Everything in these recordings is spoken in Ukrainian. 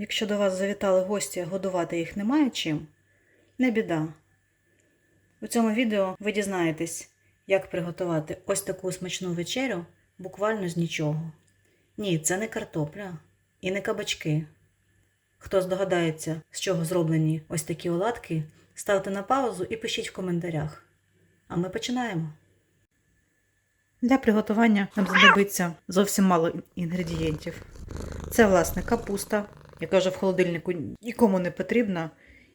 Якщо до вас завітали гості, годувати їх немає чим, не біда. У цьому відео ви дізнаєтесь, як приготувати ось таку смачну вечерю буквально з нічого. Ні, це не картопля і не кабачки. Хто здогадається, з чого зроблені ось такі оладки, ставте на паузу і пишіть в коментарях. А ми починаємо. Для приготування нам знадобиться зовсім мало інгредієнтів. Це, власне, капуста, яка вже в холодильнику нікому не потрібна,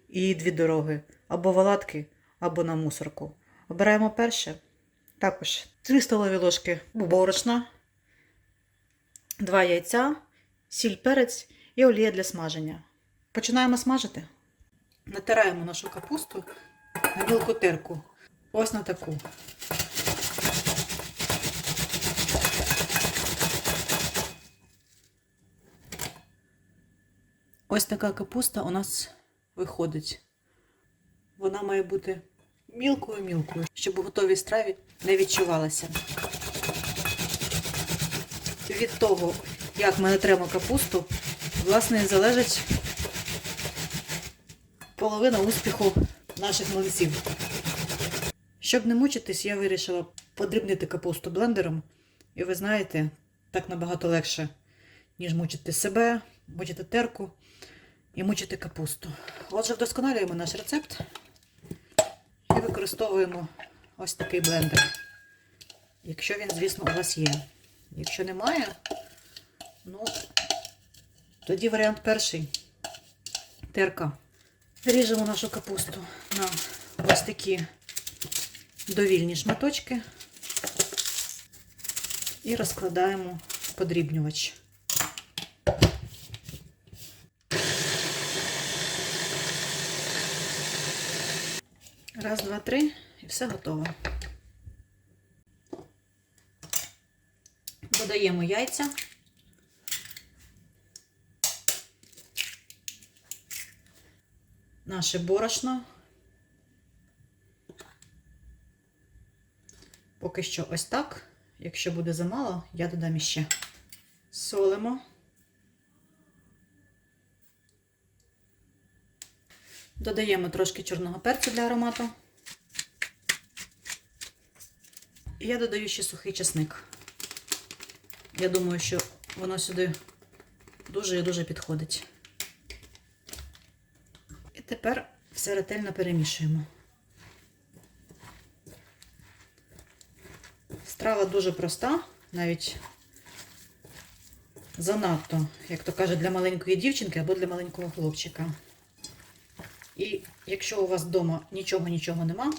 і дві дороги або в оладки, або на мусорку. Обираємо перше. Також 3 столові ложки борошна, 2 яйця, сіль, перець і олія для смаження. Починаємо смажити. Натираємо нашу капусту на мілку терку. Ось на таку. Ось така капуста у нас виходить. Вона має бути мілкою-мілкою, щоб у готовій страві не відчувалася. Від того, як ми натремо капусту, власне, залежить половина успіху наших млинців. Щоб не мучитись, я вирішила подрібнити капусту блендером. І ви знаєте, так набагато легше, ніж мучити себе, мучити терку і мучити капусту. Отже, вдосконалюємо наш рецепт і використовуємо ось такий блендер. Якщо він, звісно, у вас є. Якщо немає, ну, тоді варіант перший. Терка. Ріжемо нашу капусту на ось такі довільні шматочки і розкладаємо подрібнювач. Раз, два, три, і все готово. Додаємо яйця. Наше борошно. Поки що ось так. Якщо буде замало, я додам іще. Солимо. Додаємо трошки чорного перцю для аромату. І я додаю ще сухий часник. Я думаю, що воно сюди дуже і дуже підходить. І тепер все ретельно перемішуємо. Страва дуже проста, навіть занадто, як то кажуть, для маленької дівчинки або для маленького хлопчика. І якщо у вас вдома нічого-нічого нема,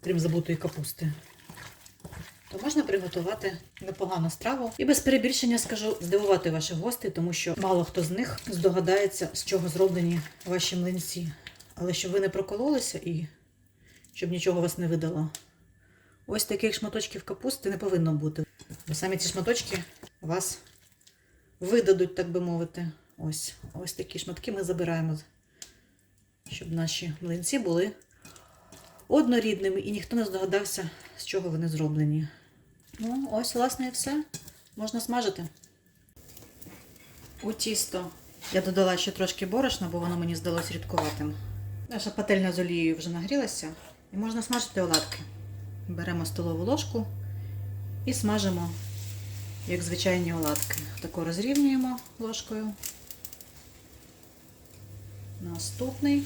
крім забутої капусти, то можна приготувати непогану страву. І без перебільшення скажу здивувати ваших гостей, тому що мало хто з них здогадається, з чого зроблені ваші млинці. Але щоб ви не прокололися і щоб нічого вас не видало. Ось таких шматочків капусти не повинно бути. Бо самі ці шматочки вас видадуть, так би мовити. Ось ось такі шматки ми забираємо, щоб наші млинці були однорідними і ніхто не здогадався, з чого вони зроблені. Ну, ось, власне, і все. Можна смажити. У тісто я додала ще трошки борошна, бо воно мені здалося рідкуватим. Наша пательня з олією вже нагрілася і можна смажити оладки. Беремо столову ложку і смажимо, як звичайні оладки. Тако розрівнюємо ложкою. Наступний.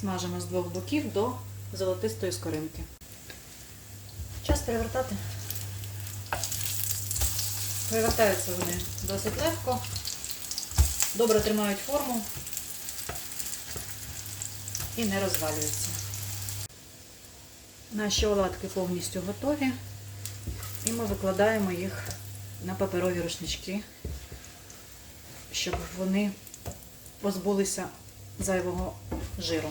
Смажимо з двох боків до золотистої скоринки. Час перевертати. Перевертаються вони досить легко, добре тримають форму і не розвалюються. Наші оладки повністю готові, і ми викладаємо їх на паперові рушнички, щоб вони позбулися зайвого жиру.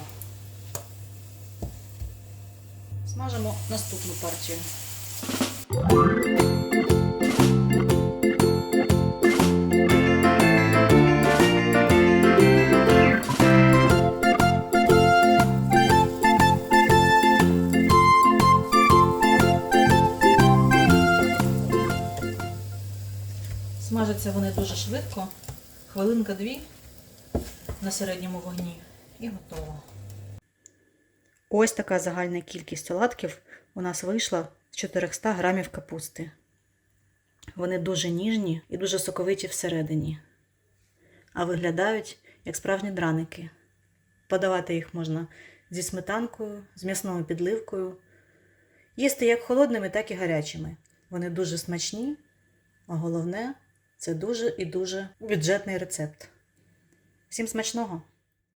Смажимо наступну партію. Готуються вони дуже швидко. Хвилинка-дві на середньому вогні і готово. Ось така загальна кількість оладків у нас вийшла з 400 грамів капусти. Вони дуже ніжні і дуже соковиті всередині, а виглядають як справжні драники. Подавати їх можна зі сметанкою, з м'ясною підливкою. Їсти як холодними, так і гарячими. Вони дуже смачні, а головне це дуже і дуже бюджетний рецепт. Всім смачного!